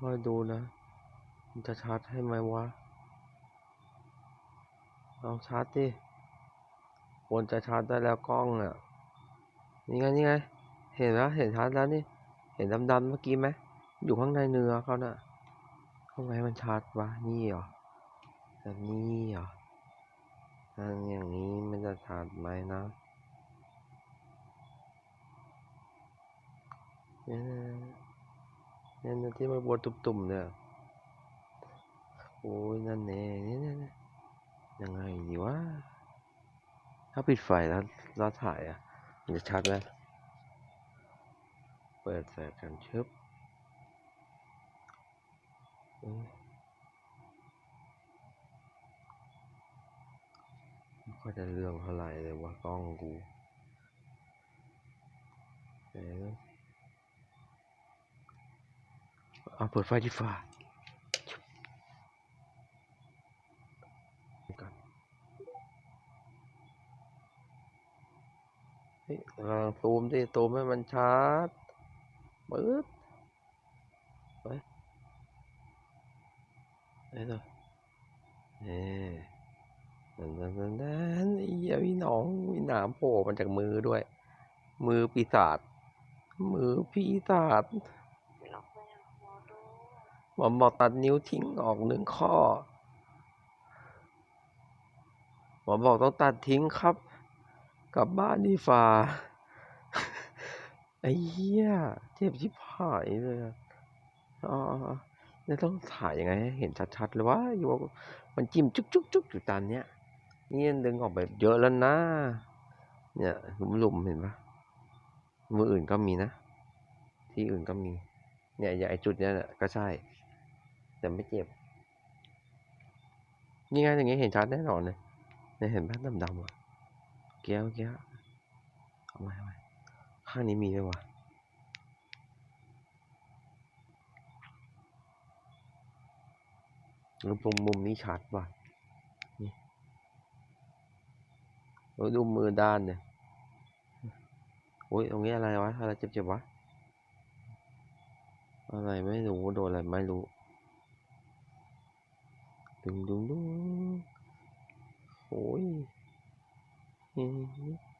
ค่อยๆดูนะ มันจะชัดให้ไหมวะเอาชัดดิควรจะชัดได้แล้วกล้องอะ นี่ไงนี่ไง เห็นแล้วเห็นชัดแล้วนี่ เห็นดำๆเมื่อกี้ไหม อยู่ข้างในเนื้อเขาน่ะทำไมมันชัดวะ นี่เหรอ แบบนี้เหรอทาอย่างนี้มันจะชัดไหมนะเนี่ย นี่ยเนี่ยที่มันบวตุ่มๆเนี่ยโอ้ยนั่นแน่เนี่ยนี่นี่ยังไงดีวะถ้าปิดไฟแล้วเราถ่ายอะ มันจะชัดไหมเปิดแสงกันชึบไม่ค่อยจะเรื่องเท่าไหร่เลยว่ากล้องกูไหนนะ เอาเปิดไฟที่ฟ้าชึบกันเฮ้ยลังซูมดิซูมให้มันชัดปึ๊ดไปไอ้ตัวเอ๊นั่นนั่นนั่นไอ้เหี้ยมีหนองมีหนามโผล่มาจากมือด้วย มือปีศาจมือปีศาจ หมอบอกตัดนิ้วทิ้งออกหนึ่งข้อ หมอบอกต้องตัดทิ้งครับ กลับบ้านดีฟ้าไอ้เหี้ยเจ็บชิบหายเลยอ๋อเนี่ยต้องถ่ายยังไงให้เห็นชัดๆเลยว่าอยู่ว่ามันจิ้มจุกจุกจุกอยู่ตามเนี้ยนี่ดึงออกแบบเยอะแล้วนะ เนี่ยหลุมๆเห็นปะมืออื่นก็มีนะ ที่อื่นก็มี เนี่ยอย่างไอจุดเนี้ยก็ใช่ แต่ไม่เจ็บนี่ไงอย่างงี้เห็นชัดแน่นอนเลยเนี่ยเห็นปะดำๆอะแก้วแก้วเอาไว้เอาไว้ข้างนี้มีด้วยวะแล้วมุมมุมนี้ชัดว่ะนี่เราดูมือด้านเนี่ยโอ้ยตรงนี้อะไรวะอะไรเจ็บๆวะอะไรไม่รู้โดนอะไรไม่รู้ ดึงดึงดึงโอ้ยอืม